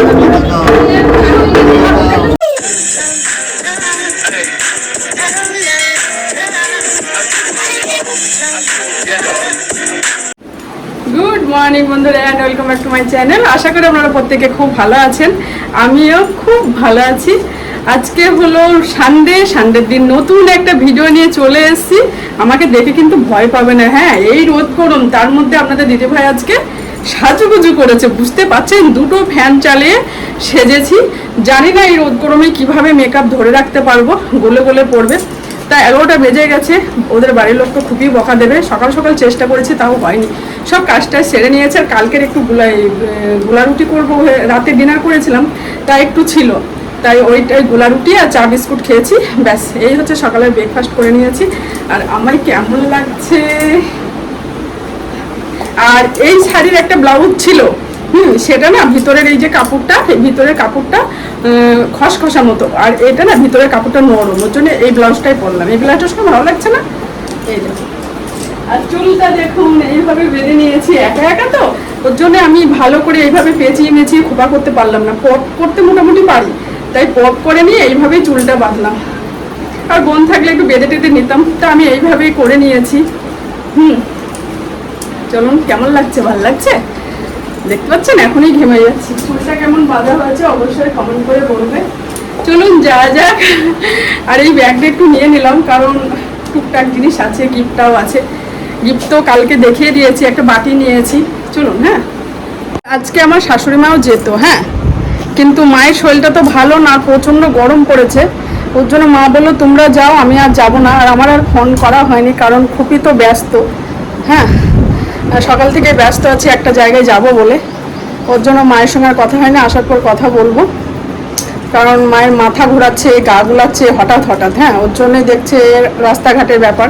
Good morning বন্ধুরা and welcome back to my channel আশা করি আপনারা প্রত্যেকে খুব ভালো আছেন। আমিও খুব ভালো আছি। আজকে হলো সানডে সানডের দিন। নতুন একটা ভিডিও নিয়ে চলে এসেছি। আমাকে দেখে কিন্তু ভয় পাবে না। হ্যাঁ এই রোদ করুন তার মধ্যে আপনাদের দিদি ভাই আজকে সাজুগুজু করেছে, বুঝতে পারছেন? দুটো ফ্যান চালিয়ে সেজেছি। জানি না এই রোদ গরমে কীভাবে মেকআপ ধরে রাখতে পারব, গলে গলে পড়বে। তা এগারোটা বেজে গেছে, ওদের বাড়ির লোক তো খুবই বকা দেবে। সকাল সকাল চেষ্টা করেছি, তাও হয়নি। সব কাজটা সেরে নিয়েছে, আর কালকের একটু গুলাই গোলা রুটি করব রাতে ডিনার করেছিলাম তা একটু ছিল। তাই ওইটাই গোলা রুটি আর চা বিস্কুট খেয়েছি, ব্যাস। এই হচ্ছে সকালে ব্রেকফাস্ট করে নিয়েছি। আর আমার কেমন লাগছে? আর এই শাড়ির একটা ব্লাউজ ছিল, হুম, সেটা না ভিতরের এই যে কাপড়টা ভিতরের কাপড়টা খসখসা মতো। আর এটা না ভিতরের কাপড়টা নরম, ওর জন্য এই ব্লাউজটাই পরলাম। এই ব্লাউজটা সব ভালো লাগছে না? এই দেখো আর চুলটা দেখুন, এইভাবে বেঁধে নিয়েছি, একা একা তো? ওর জন্য আমি ভালো করে এইভাবে পেঁচিয়ে মেচিয়ে খোপা করতে পারলাম না। পট করতে মোটামুটি পারি, তাই পট করে নিয়ে এইভাবেই চুলটা বাঁধলাম। আর বোন থাকলে একটু বেঁধে টেঁধে নিতাম, তা আমি এইভাবেই করে নিয়েছি। হুম। চলুন কেমন লাগছে? ভালো লাগছে? দেখতে পাচ্ছেন? এখনই ঘেমে যাচ্ছি। চুলটা কেমন বাঁধা হয়েছে অবশ্যই কমেন্ট করে বলবে। চলুন যা যাক। আর এই ব্যাগটা একটু নিয়ে নিলাম কারণ টুকটাক জিনিস আছে গিফটটাও আছে। গিফট তো কালকে দেখিয়ে দিয়েছি একটা বাটি নিয়েছি। চলুন হ্যাঁ? আজকে আমার শাশুড়ি মাও যেত হ্যাঁ? কিন্তু মায়ের শরীরটা তো ভালো না প্রচণ্ড গরম পড়েছে। ওর জন্য মা বলল তোমরা যাও আমি আর যাব না। আর আমার আর ফোন করা হয়নি কারণ খুবই তো ব্যস্ত হ্যাঁ? সকাল থেকে ব্যস্ত আছি, একটা জায়গায় যাব বলে। ওর জন্য মায়ের সঙ্গে আর কথা হয়নি আসার পর কথা বলব। কারণ মায়ের মাথা ঘোরাচ্ছে গা গুলাচ্ছে হঠাৎ হঠাৎ হ্যাঁ? ওর জন্যই দেখছে রাস্তাঘাটের ব্যাপার।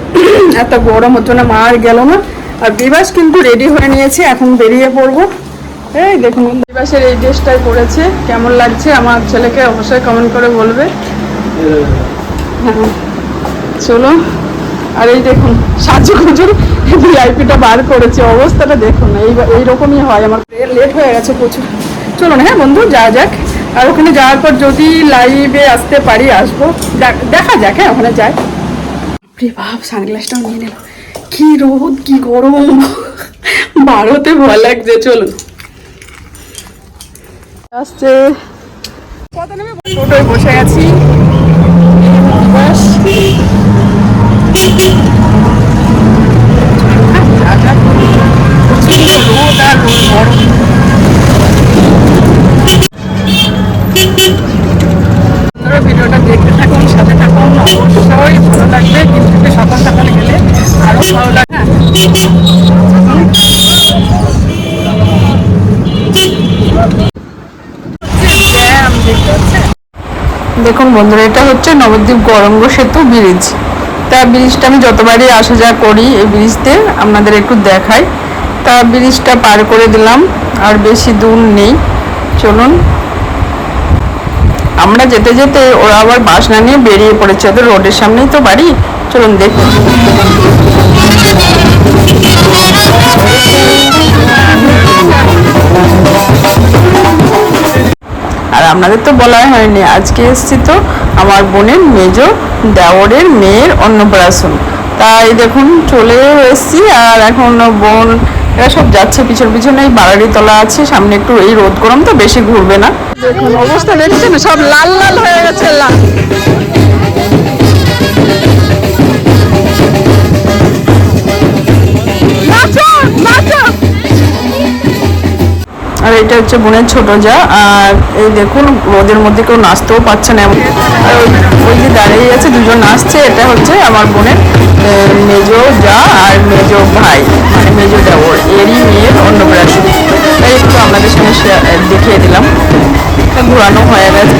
এত গরম, ওর জন্য মা আর গেল না। আর বিবাস কিন্তু রেডি হয়ে নিয়েছে, এখন বেরিয়ে পড়ব। এই দেখুন, বিবাসের এই ড্রেসটাই পরেছে, কেমন লাগছে? আমার ছেলেকে অবশ্যই কমেন্ট করে বলবে। হ্যাঁ চলো। আর এই দেখুন সাজু গুজুর ভিআইপিটা বার করেছে, অবস্থাটা দেখুন, এই এইরকমই হয় আমার। লেট হয়ে গেছে প্রচুর। চলুন হ্যাঁ বন্ধু যা যাক। আর ওখানে যাওয়ার পর যদি লাইভে আসতে পারি, আসব। দেখ- যাক হ্যাঁ ওখানে যাই। বাপরে বাপ সানগ্লাসটাও নিয়ে নিলাম। কি রোদ, কি গরম। বারোতে ভয় লাগছে, চলুন। আসছে। কত টোটোয় বসে গেছি বাস রোদ আর রোদ গরম আপনারা ভিডিওটা দেখতে থাকুন সাথে থাকুন অবশ্যই ভালো লাগবে গেলে ভালো লাগে। হ্যাঁ। দেখুন বন্ধুরা, এটা হচ্ছে নবদ্বীপ গরঙ্গ সেতু ব্রিজ তা ব্রিজটা আমি যতবারই আসা যা করি, এই ব্রিজতে আপনাদের একটু দেখাই। তা ব্রিজটা পার করে দিলাম, আর বেশি দূর নেই। চলুন। আমরা যেতে যেতে ওরা আবার বাস না নিয়ে বেরিয়ে পড়েছে। ওদের রোডের সামনেই তো বাড়ি। চলুন দেখুন আর আপনাদের তো বলাই হয়নি, আজকে এসেছি তো আমার বোনের মেজ দেওরের মেয়ের অন্নপ্রাশন। তাই দেখুন, চলে এসেছি আর এখন বোন এরা সব যাচ্ছে, পিছন পিছনে বাড়ারি তলা আছে, সামনে একটু এই রোদ গরম তো বেশি ঘুরবে না। দেখুন, অবস্থা দেখছেন, সব লাল লাল হয়ে গেছে লাল। এটা হচ্ছে বোনের ছোট যা, আর এই দেখুন রোদের মধ্যে কেউ নাচতেও পারছে না ওই যে দাঁড়িয়ে আছে, দুজন নাচছে, এটা হচ্ছে আমার বোনের মেজো যা আর মেজো ভাই মানে মেজো দেওয়ার এরই মেয়ের অন্নপ্রাশন। তাই একটু আপনাদের সঙ্গে দেখিয়ে দিলাম। ঘোরানো হয়ে গেছে।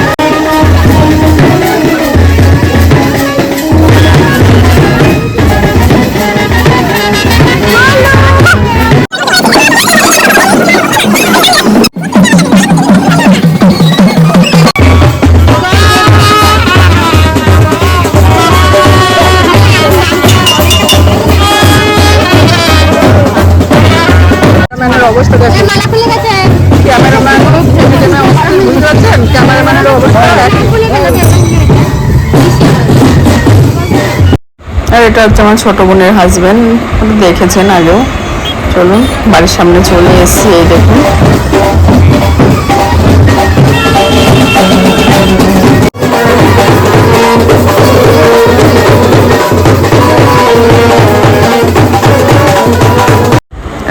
এটা হচ্ছে আমার ছোট বোনের হাজবেন্ড দেখেছেন আগেও। চলুন, বাড়ির সামনে চলে এসেছি, এই দেখুন।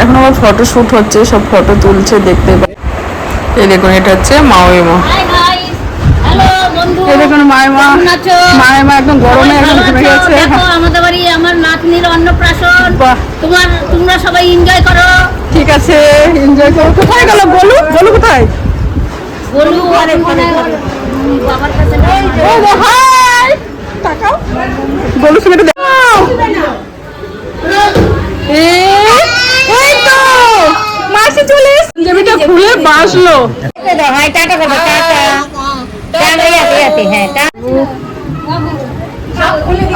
এখন আমার ফটো শ্যুট হচ্ছে, সব ফটো তুলছে, দেখতে পাই এই দেখুন, এটা হচ্ছে গাইস হ্যালো এই দেখুন আছো? মায়েমা একদম গরমে গেছে। দেখো আমাদের বাড়ি আমার নাতনির অন্নপ্রাশন। তোমার তোমরা সবাই এনজয় করো। ঠিক আছে এনজয় করো। কোথায় গেল বলু বলু কোথায়? বলু আর বাবার কাছে নেই। ও গো, হাই! তাকাও। বলু সঙ্গে একটু এই এই তো! মাসি চলে পাঞ্জাবিটা খুলে বাসলো টাটা করো টাটা।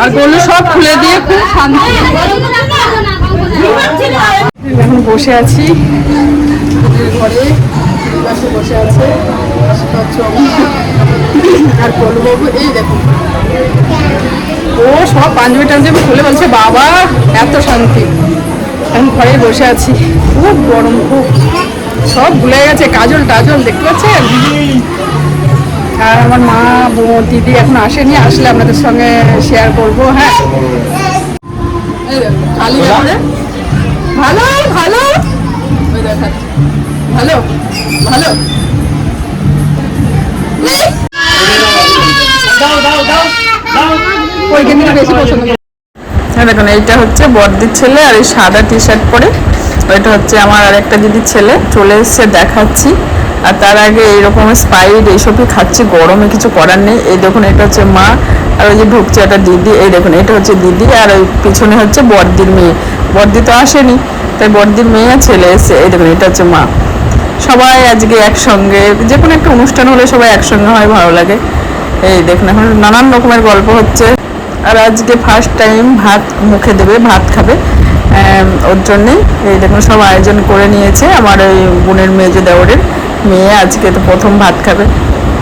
আর গলু সব খুলে দিয়ে খুব শান্তি। এখন বসে আছি। ঘরে বসে আছে। আর বাবু এই ও সব পাঞ্জাবি টাঞ্জাবি খুলে বলছে, বাবা, এত শান্তি। এখন ঘরে বসে আছি। খুব গরম, খুব। সব ভুলে গেছে, কাজল, টাজল, দেখতে পাচ্ছেন? আর আমার মা বোন দিদি এখন আসেনি আসলে আপনাদের সঙ্গে শেয়ার করব হ্যাঁ? ভালো? ভালো ভালো। ভালো হ্যাঁ দেখুন এইটা হচ্ছে বড়দির ছেলে আর এই সাদা টি শার্ট পরে। ওইটা হচ্ছে আমার আরেকটা দিদির ছেলে। চলে এসছে দেখাচ্ছি। আর তার আগে এইরকম স্পাইড এইসবই খাচ্ছি, গরমে কিছু করার নেই। এই দেখুন, এটা হচ্ছে মা আর ওই যে ঢুকছে একটা দিদি, এই দেখুন, এটা হচ্ছে দিদি আর ওই পিছনে হচ্ছে বড়দির মেয়ে। বড়দি তো আসেনি, তাই বড়দির মেয়ে আর ছেলে এসছে এই দেখুন, এটা হচ্ছে মা। সবাই আজকে একসঙ্গে, যে কোনো একটা অনুষ্ঠান হলে সবাই একসঙ্গে হয়, ভালো লাগে। এই দেখুন, এখন নানান রকমের গল্প হচ্ছে। আর আজকে ফার্স্ট টাইম ভাত মুখে দেবে, ভাত খাবে। ওর জন্যেই, এই দেখুন, সব আয়োজন করে নিয়েছে আমার ওই বোনের মেজো দেওরের। মেয়ে আজকে তো প্রথম ভাত খাবে।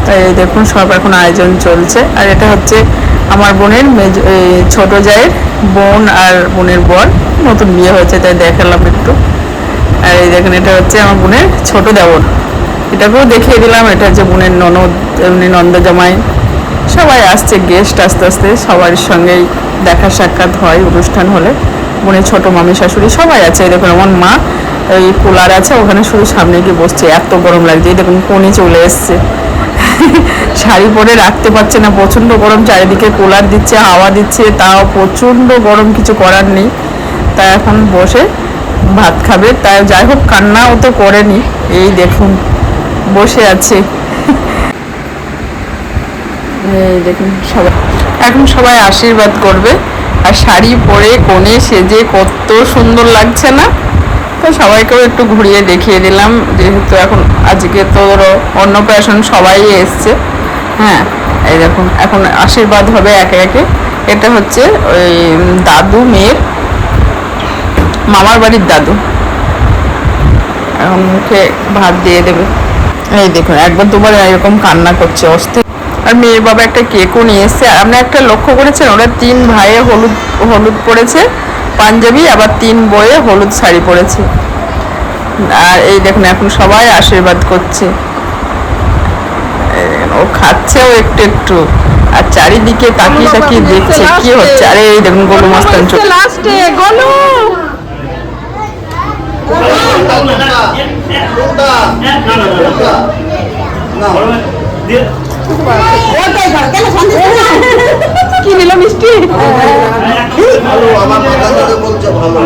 তাই দেখুন সব এখন আয়োজন চলছে। আর এটা হচ্ছে আমার বোনের ছোট জায়ের বোন আর বোনের বর। নতুন বিয়ে হয়েছে, তাই দেখালাম একটু। আর এই দেখুন, এটা হচ্ছে আমার বোনের ছোট দেওর এটাকেও দেখিয়ে দিলাম। এটা হচ্ছে বোনের ননদ এমনি নন্দ জামাই সবাই আসছে গেস্ট আস্তে আস্তে সবার সঙ্গেই দেখা সাক্ষাৎ হয় অনুষ্ঠান হলে। বোনের ছোট মামি শাশুড়ি সবাই আছে। এই দেখুন, আমার মা ওই কুলার আছে, ওখানে শুধু সামনে গিয়ে বসছে, এত গরম লাগছে। এই দেখুন কোনি চলে এসছে। শাড়ি পরে রাখতে পারছে না, প্রচণ্ড গরম, চারিদিকে কুলার দিচ্ছে, হাওয়া দিচ্ছে, তাও প্রচণ্ড গরম, কিছু করার নেই। তা এখন বসে ভাত খাবে। তাই যাই হোক, কান্নাও তো করেনি। এই দেখুন, বসে আছে। এই দেখুন, সবাই, এখন সবাই আশীর্বাদ করবে। আর শাড়ি পরে কোণে সেজে কত সুন্দর লাগছে না। তো সবাইকেও একটু ঘুরিয়ে দেখিয়ে দিলাম, যেহেতু এখন আজকে তো ধরো অন্নপ্রাশন সবাই এসছে। হ্যাঁ এই দেখুন, এখন আশীর্বাদ হবে একে একে। এটা হচ্ছে ওই দাদু মেয়ের, মামার বাড়ির দাদু। এখন মুখে ভাত দিয়ে দেবে। এই দেখুন, একবার দুবার এরকম কান্না করছে, অস্থির। আর মেয়ের বাবা একটা কেকও নিয়ে এসছে। আপনি একটা লক্ষ্য করেছেন, ওরা তিন ভাইয়ে হলুদ হলুদ পরেছে পাঞ্জাবি আবার তিন বইয়ে হলুদ শাড়ি পরেছে। আর এই দেখুন এখন সবাই আশীর্বাদ করছে। এই দেখুন, ও খাচ্ছেও একটু একটু। আর চারিদিকে তাকিয়ে তাকিয়ে দেখছে কি হচ্ছে? আরে এই দেখুন গোলু মাস্তান চলে লাস্টে গোলু। কি নিল মিষ্টি? ভালো আমার কথা বলছে ভালো।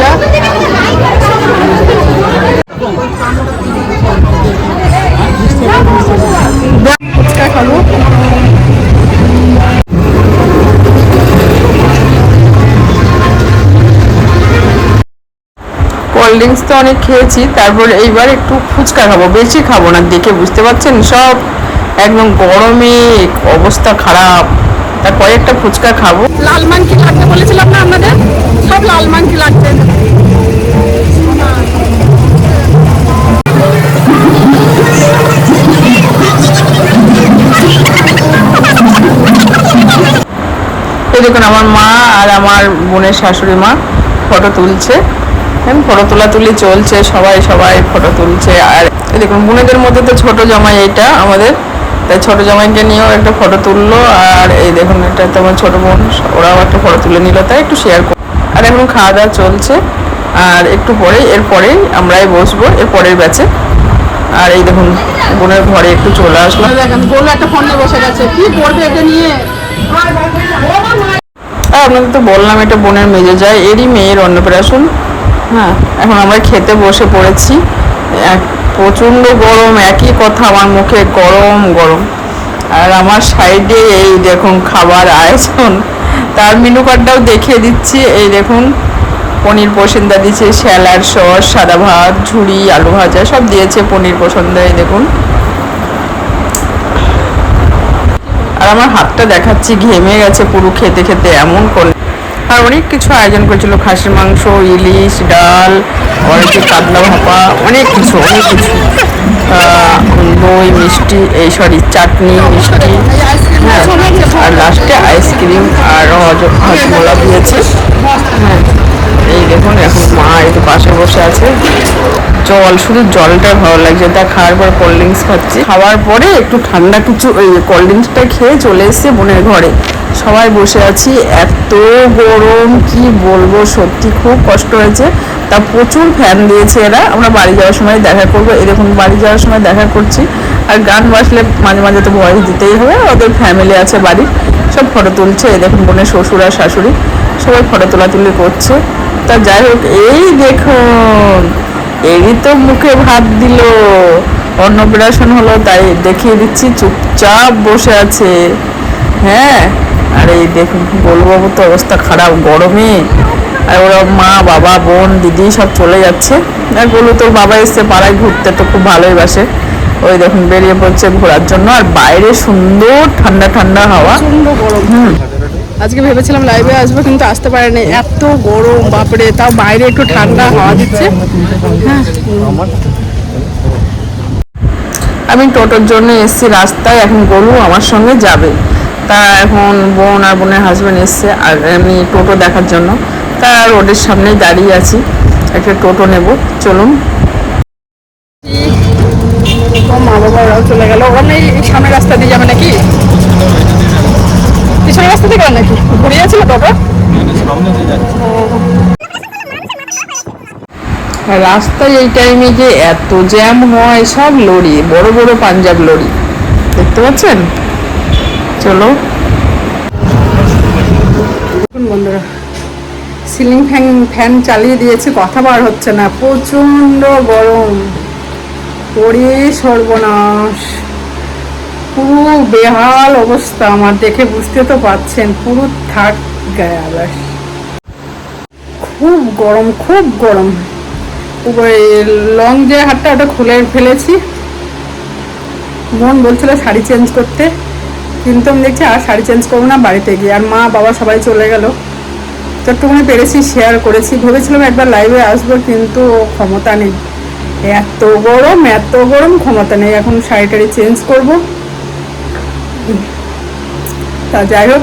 যা ফুচকা কোল্ড ড্রিঙ্কস তো অনেক খেয়েছি, তারপর এইবার একটু ফুচকা খাব, বেশি খাব না, দেখে বুঝতে পারছেন সব। একদম গরমে অবস্থা খারাপ। তার কয়েকটা ফুচকা খাব। লাল মাংকি লাগতে বলেছিলাম না আপনাদের? সব লাল লাগবে। এই দেখুন, আমার মা আর আমার বোনের শাশুড়ি মা ফটো তুলছে। ফটো তোলা তুলি চলছে, সবাই সবাই ফটো তুলছে। আর দেখুন, বোনেদের মধ্যে তো ছোট জামাই এইটা আমাদের। তাই ছোট জামাইকে নিয়েও একটা ফটো তুললো, আর এই দেখুন, এটা তো আমার ছোট বোন, ওরাও একটা ফটো তুলে নিল, তাই একটু শেয়ার আর এখন খাওয়া দাওয়া চলছে। আর একটু পরেই এরপরেই আমরাই বসবো এর পরের ব্যাচে আর এই দেখুন বোনের ঘরে একটু চলে দেখেন গোলু একটা ফোন নিয়ে বসে গেছে। কি করবে এটা নিয়ে? আর আপনাদের তো বললাম এটা বোনের মেজে যায় এরই মেয়ের অন্নপ্রাশন হ্যাঁ এখন আমরা খেতে বসে পড়েছি। এক প্রচণ্ড গরম একই কথা আমার মুখে গরম গরম। আর আমার সাইডে এই দেখুন খাবার আয়োজন। তার মেনু কার্ডটাও দেখিয়ে দিচ্ছি। এই দেখুন, পনির পসন্দা দিয়েছে, স্যালাড, সস, সাদা ভাত, ঝুড়ি, আলু ভাজা, সব দিয়েছে পনির পসন্দা, এই দেখুন। আর আমার হাতটা দেখাচ্ছি, ঘেমে গেছে পুরো খেতে খেতে, এমন করে। আর অনেক কিছু আয়োজন করেছিল, খাসির মাংস, ইলিশ, ডাল অনেক কাতলা ভাপা, অনেক কিছু অনেক কিছু। দই, মিষ্টি, এই সরি চাটনি, মিষ্টি। আর লাস্টে আইসক্রিম আর হজ- হজমোলা দিয়েছে। হ্যাঁ এই দেখুন, এখন মা একটু পাশে বসে আছে। জল, শুধু জলটা ভালো লাগছে। তা খাওয়ার পর কোল্ড ড্রিঙ্কস খাচ্ছি। খাওয়ার পরে একটু ঠান্ডা কিছু ওই কোল্ড ড্রিঙ্কসটা খেয়ে চলে এসেছে বোনের ঘরে। সবাই বসে আছি। এত গরম, কি বলব? সত্যি খুব কষ্ট হয়েছে। তা প্রচুর ফ্যান দিয়েছে এরা। আমরা বাড়ি যাওয়ার সময় দেখা করব, এরকম বাড়ি যাওয়ার সময় দেখা করছি। আর গান বাজলে মাঝে মাঝে তো ভয়েস দিতেই হবে, ওদের ফ্যামিলি আছে বাড়ির সব ফটো তুলছে। এই দেখুন বোনের শ্বশুর আর শাশুড়ি, সবাই ফটো তোলাতুলি করছে। তা যাই হোক, এই দেখুন, এরই তো মুখে ভাত দিল। অন্নপ্রাশন হলো, তাই দেখিয়ে দিচ্ছি, চুপচাপ বসে আছে। হ্যাঁ আর এই দেখুন গোলবাবু তো অবস্থা খারাপ, গরমে। আর ওরা মা বাবা বোন দিদি সব চলে যাচ্ছে। আর গোলু তোর বাবা এসছে পাড়ায় ঘুরতে তো খুব ভালোই বাসে। ওই দেখুন বেরিয়ে পড়ছে ঘোরার জন্য। আর বাইরে সুন্দর ঠান্ডা ঠান্ডা হাওয়া। আজকে ভেবেছিলাম লাইভে আসব কিন্তু আসতে পারিনি এত গরম বাপরে তাও বাইরে একটু ঠান্ডা হাওয়া দিচ্ছে। হ্যাঁ। আমি টোটোর জন্য এসেছি রাস্তায় এখন গরু আমার সঙ্গে যাবে। তা এখন বোন আর বোনের হাজব্যান্ড এসছে আর আমি টোটো দেখার জন্য। তা রোডের সামনেই দাঁড়িয়ে আছি। একটা টোটো নেব। চলুন। মা বাবা চলে গেল। ওরা এই সামনের রাস্তা দিয়ে যাবে নাকি? পিছনের রাস্তা থেকে নাকি? ঘুরে যাচ্ছিল বাবা রাস্তায় এই টাইমে যে এত জ্যাম হয় সব লরি বড় বড় পাঞ্জাব লরি। দেখতে পাচ্ছেন? চলো। বন্ধুরা সিলিং ফ্যান ফ্যান চালিয়ে দিয়েছি, কথা বার হচ্ছে না। প্রচণ্ড গরম। পরে সর্বনাশ। পুরো বেহাল অবস্থা আমার, দেখে বুঝতে তো পারছেন, পুরো থাক গায়ে আবার খুব গরম খুব গরম। লং যে হাতটা ওটা খুলে ফেলেছি। মন বলছিল শাড়ি চেঞ্জ করতে, কিন্তু আমি দেখছি আর শাড়ি চেঞ্জ করব না বাড়িতে গিয়ে। আর মা, বাবা সবাই চলে গেল। যতটুকুনি পেরেছি শেয়ার করেছি। ভেবেছিলাম একবার লাইভে আসব, কিন্তু ক্ষমতা নেই। এত গরম এত গরম, ক্ষমতা নেই। এখন শাড়ি টাড়ি চেঞ্জ করব। তা যাই হোক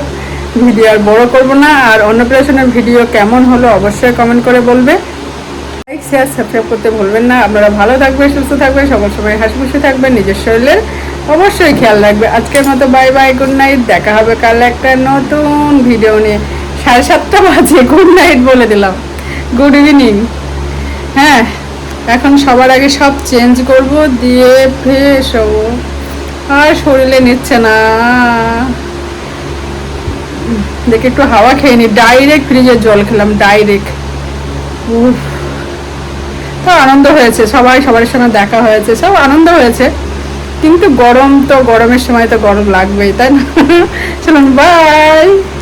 ভিডিও আর বড় করব না। আর অন্নপ্রাশনের ভিডিও কেমন হলো অবশ্যই কমেন্ট করে বলবে। লাইক শেয়ার সাবস্ক্রাইব করতে ভুলবেন না। আপনারা ভালো থাকবেন, সুস্থ থাকবেন, সবার সময় হাসি খুশি থাকবেন, নিজের শরীরের অবশ্যই খেয়াল রাখবে আজকের মতো বাই বাই গুড নাইট দেখা হবে কাল একটা নতুন ভিডিও নিয়ে। সাড়ে সাতটা বাজে গুড নাইট বলে দিলাম। গুড ইভিনিং হ্যাঁ এখন সবার আগে সব চেঞ্জ করব, দিয়ে ফ্রেশ হব। আর শরীরে নিচ্ছে না। দেখে একটু হাওয়া খেয়ে নি। ডাইরেক্ট ফ্রিজের জল খেলাম ডাইরেক্ট উফ। তো আনন্দ হয়েছে, সবাই সবার সঙ্গে দেখা হয়েছে, সব আনন্দ হয়েছে। কিন্তু গরম তো, গরমের সময় তো গরম লাগবেই, তাই না? চলুন বাই